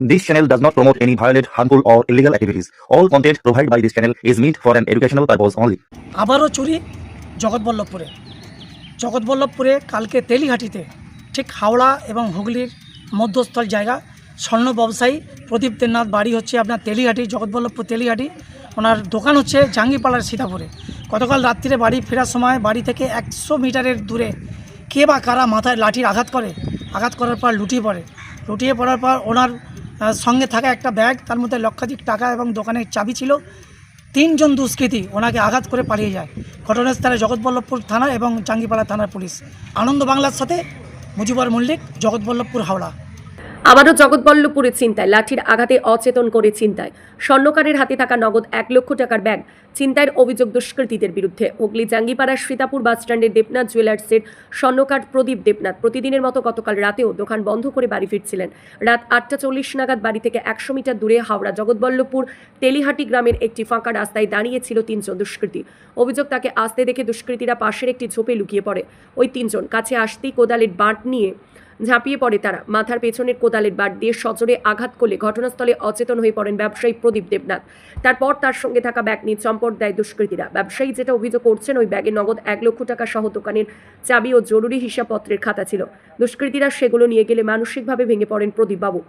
This channel does not promote any violent, harmful, or illegal activities. All content provided by this channel is meant for an educational purpose only. আবারও চুরি জগৎবল্লভপুরে জগৎবল্লভপুরে কালকে তেলিঘাটিতে ঠিক হাওড়া এবং হুগলির মধ্যস্থল জায়গা স্বর্ণ ব্যবসায়ী প্রদীপ দেবনাথ বাড়ি হচ্ছে আপনার তেলিঘাটি জগৎবল্লভপুর তেলিঘাটি ওনার দোকান হচ্ছে জাঙ্গিপাড়ার সীতাপুরে গতকাল রাত্রিরে বাড়ি ফেরার সময় বাড়ি থেকে একশো মিটারের দূরে কে বা কারা মাথায় লাঠির আঘাত করে আঘাত করার পর লুটিয়ে পড়ে লুটিয়ে পড়ার পর ওনার সঙ্গে থাকা একটা ব্যাগ, তার মধ্যে লক্ষাধিক টাকা এবং দোকানের চাবি ছিল। তিনজন দুষ্কৃতী ওনাকে আঘাত করে পালিয়ে যায়। ঘটনাস্থলে জগৎবল্লভপুর থানা এবং চাঙ্গিপাড়া থানার পুলিশ। আনন্দ বাংলার সাথে মুজিবর মল্লিক, জগৎবল্লভপুর হাওড়া। আবারও জগৎবল্লভপুরে চিন্তায়, লাঠির আঘাতে অচেতন করে চিন্তায়। স্বর্ণকারের হাতে থাকা নগদ এক লক্ষ টাকার ব্যাগ চিন্তায়ের অভিযোগ দুষ্কৃতীদের বিরুদ্ধে। হুগলি জাঙ্গিপাড়ার সীতাপুর বাসস্ট্যান্ডের দেবনাথ জুয়েলার্সের স্বর্ণকার প্রদীপ দেবনাথ প্রতিদিনের মতো গতকাল রাতেও দোকান বন্ধ করে বাড়ি ফিরছিলেন। রাত আটটা চল্লিশ নাগাদ বাড়ি থেকে একশো মিটার দূরে হাওড়া জগৎবল্লভপুর, তেলিহাটি গ্রামের একটি ফাঁকা রাস্তায় দাঁড়িয়েছিল তিনজন দুষ্কৃতী। অভিযোগ তাকে আসতে দেখে দুষ্কৃতীরা পাশের একটি ঝোপে লুকিয়ে পড়ে। ওই তিনজন কাছে আসতেই কোদালের বাঁট নিয়ে ঝাঁপিয়ে পড়ে তারা। মাথার পেছনের কোদালের বাট দিয়ে সজোরে আঘাত করলে ঘটনাস্থলে অচেতন হয়ে পড়েন ব্যবসায়ী প্রদীপ দেবনাথ। তারপর তার সঙ্গে থাকা ব্যাগ নিয়ে চম্পট দেয় দুষ্কৃতীরা। ব্যবসায়ী যেটা অভিযোগ করছেন, ওই ব্যাগে নগদ এক লক্ষ টাকা সহ দোকানের চাবি ও জরুরি হিসাবপত্রের খাতা ছিল। দুষ্কৃতীরা সেগুলো নিয়ে গেলে মানসিকভাবে ভেঙে পড়েন প্রদীপবাবু।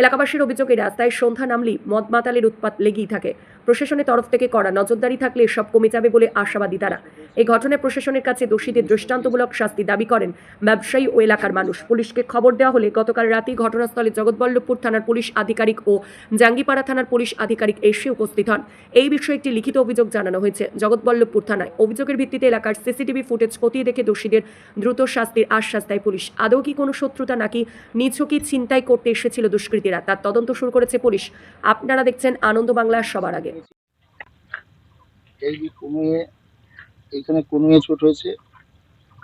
এলাকাবাসীর অভিযোগে রাস্তায় সন্ধ্যা নামলেই মদ মাতালের উৎপাত লেগেই থাকে। প্রশাসনের তরফ থেকে করা নজরদারি থাকলে সব কমে যাবে বলে আশাবাদী তারা। এই ঘটনায় প্রশাসনের কাছে দোষীদের দৃষ্টান্তমূলক শাস্তি দাবি করেন ব্যবসায়ী ও এলাকার মানুষ। পুলিশকে খবর দেওয়া হলে গতকাল রাতেই ঘটনাস্থলে জগৎবল্লভপুর থানার পুলিশ আধিকারিক ও জাঙ্গিপাড়া থানার পুলিশ আধিকারিক এসে উপস্থিত হন। এই বিষয়ে একটি লিখিত অভিযোগ জানানো হয়েছে। জগৎবল্লভপুর থানায় অভিযোগের ভিত্তিতে এলাকার সিসিটিভি ফুটেজ খতিয়ে দেখে দোষীদের দ্রুত শাস্তির আশ্বাস দেয় পুলিশ। আদৌ কি কোনো শত্রুতা নাকি নিছকি ছিনতাই করতে এসেছিল দুষ্কৃতীরা? তার তদন্ত শুরু করেছে পুলিশ। আপনারা দেখছেন আনন্দ বাংলা সবার আগে। এই যে কমিয়ে, এখানে কমিয়ে চোট হয়েছে।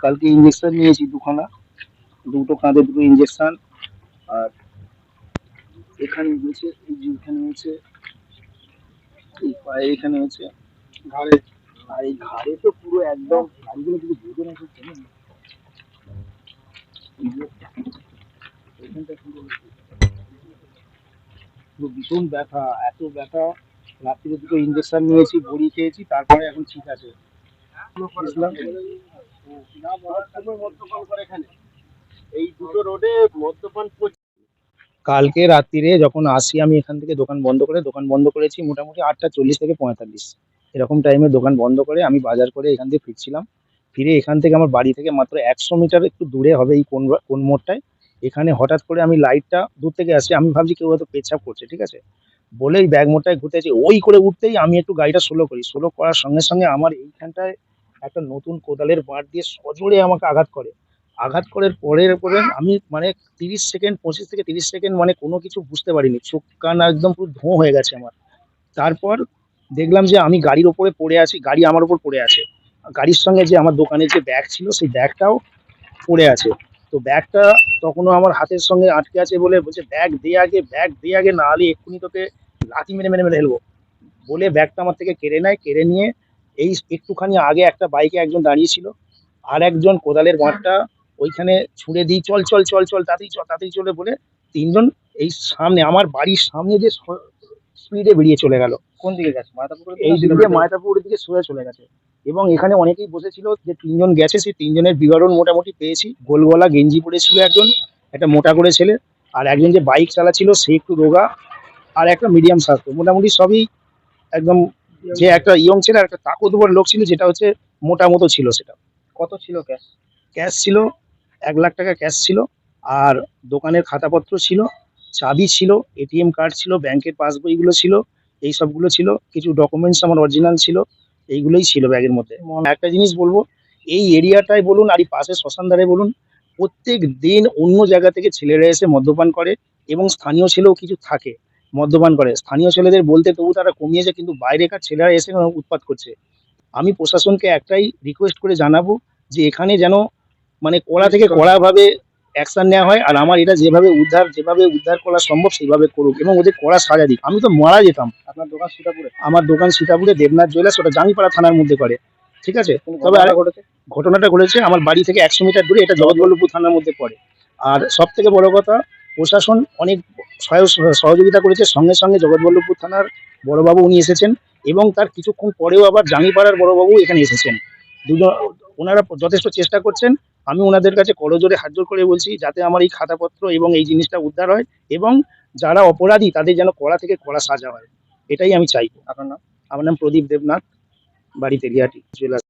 কালকে ইঞ্জেকশন নিয়েছি দুখানা। দুটো কাঁধে দুটো ইঞ্জেকশন আর এখানে হয়েছে এখানে হয়েছে এই পায়ে এখানে হয়েছে ঘাড়ে, আর এই ঘাড়ে তো পুরো একদম পুরো বেদনা করছে না ভীষণ ব্যথা, এত ব্যথা। রাত্রিরে দুটো ইঞ্জেকশন নিয়েছি, বড়ি খেয়েছি, তারপরে এখন ঠিক আছে। বুঝলাম না মহারাষ্ট্রের মদ্যপান করে এখানে এই দুটো কালকে রাত্রিরে যখন আসি আমি এখান থেকে দোকান বন্ধ করে, দোকান বন্ধ করেছি মোটামুটি আটটা চল্লিশ থেকে পঁয়তাল্লিশ। এরকম টাইমে দোকান বন্ধ করে আমি বাজার করে এখান থেকে ফিরছিলাম। ফিরে এখান থেকে আমার বাড়ি থেকে মাত্র একশো মিটার একটু দূরে হবে এই কোন কোন মোড়টায়। এখানে হঠাৎ করে আমি লাইটটা দূর থেকে আসি, আমি ভাবছি কেউ হয়তো পেছাপ করছে, ঠিক আছে? বলেই ব্যাগ ঘুরতে ঘুরতেছি। ওই করে উঠতেই আমি একটু গাড়িটা স্লো করি। স্লো করার সঙ্গে সঙ্গে আমার এইখানটায় একটা নতুন কোদালের বাঁট দিয়ে সজোরে আমাকে আঘাত করে। আঘাত করার পরের পরে আমি মানে তিরিশ সেকেন্ড, পঁচিশ থেকে তিরিশ সেকেন্ড মানে কোনো কিছু বুঝতে পারিনি। চোখ, কান একদম পুরো ধোঁ হয়ে গেছে আমার। তারপর দেখলাম যে আমি গাড়ির ওপরে পড়ে আছি, গাড়ি আমার ওপর পড়ে আছে। গাড়ির সঙ্গে যে আমার দোকানের যে ব্যাগ ছিল, সেই ব্যাগটাও পড়ে আছে। তো ব্যাগটা তখনও আমার হাতের সঙ্গে আটকে আছে বলে বলছে ব্যাগ দে আগে ব্যাগ দে আগে, না হলে এক্ষুনি তোকে লাথি মেরে মেরে মেরে ফেলব। বলে ব্যাগটা আমার থেকে কেড়ে নেয়, কেড়ে নিয়ে এই একটুখানি আগে একটা বাইকে একজন দাঁড়িয়ে ছিল। আর একজন কোদালের বাঁটটা ওইখানে ছুঁড়ে দিই চল চল চল চল তাতেই চল তাতেই চলে বলে তিনজন এই সামনে আমার বাড়ির সামনে যে স্পিডে বেরিয়ে চলে গেল। কোন দিকে গেছে? মাথাপুকুর এই দিকে দিয়ে মায়তাপুরের দিকে সরে চলে গেছে। এবং এখানে অনেকেই বসেছিল যে তিনজন গেছে সেই তিনজনের বিবরণ মোটামুটি পেয়েছি। গোলগলা গেঞ্জি পরেছিল একজন একটা মোটা করে ছেলে আর একজন যে বাইক চালাচ্ছিল সে একটু রোগা আর একটা মিডিয়াম স্বাস্থ্য মোটামুটি সবই একদম যে একটা ইয়ং ছিল আর একটা তাকতবর লোক ছিল যেটা হচ্ছে মোটা মতো ছিল সেটা। কত ছিল ক্যাশ ক্যাশ ছিল এক লাখ টাকা ক্যাশ ছিল আর দোকানের খাতাপত্র ছিল চাবি ছিল এটিএম কার্ড ছিল ব্যাংকের পাসবইগুলো ছিল এই সবগুলো ছিল কিছু ডকুমেন্টস আমার অরিজিনাল ছিল এইগুলোই ছিল ব্যাগের মধ্যে। একটা জিনিস বলব এই এরিয়াটায় বলুন আর এই পাশে শ্মশানধারে বলুন প্রত্যেক দিন অন্য জায়গা থেকে ছেলেরা এসে মদ্যপান করে এবং স্থানীয় ছেলেও কিছু থাকে মদ্যপান করে। স্থানীয় ছেলেদের বলতে তবু তারা কমিয়েছে কিন্তু বাইরেকার ছেলেরা এসে উৎপাত করছে। আমি প্রশাসনকে একটাই রিকোয়েস্ট করে জানাব যে এখানে যেন মানে কড়া থেকে কড়াভাবে অ্যাকশন নেওয়া হয় আর আমার এটা যেভাবে উদ্ধার যেভাবে উদ্ধার করা সম্ভব সেইভাবে করুক এবং ওদের কড়া সাজা দিক। আমি তো মারা যেতাম। আপনার দোকান সীতাপুরে? আমার দোকান সীতাপুরে দেবনাথ জুয়েলার্স ওটা জাঙ্গিপাড়া থানার মধ্যে করে ঠিক আছে? তবে আর ঘটেছে? ঘটনাটা ঘটেছে আমার বাড়ি থেকে একশো মিটার দূরে এটা জগৎবল্লভপুর থানার মধ্যে পড়ে। আর সব থেকে বড় কথা প্রশাসন অনেক সহায়- সহযোগিতা করেছে সঙ্গে সঙ্গে জগৎবল্লভপুর থানার বড়বাবু উনি এসেছেন এবং তার কিছুক্ষণ পরেও আবার জাঙ্গিপাড়ার বড়বাবু এখানে এসেছেন। দুজন ওনারা যথেষ্ট চেষ্টা করছেন আমি ওনাদের কাছে করজোরে হাত জোর করে বলছি যাতে আমার এই খাতাপত্র এবং এই জিনিসটা উদ্ধার হয় এবং যারা অপরাধী তাদের যেন কড়া থেকে কড়া সাজা হয় এটাই আমি চাইব। আপনার নাম? আমার নাম প্রদীপ দেবনাথ বাড়ি তেলিয়াটি জুয়েলার্স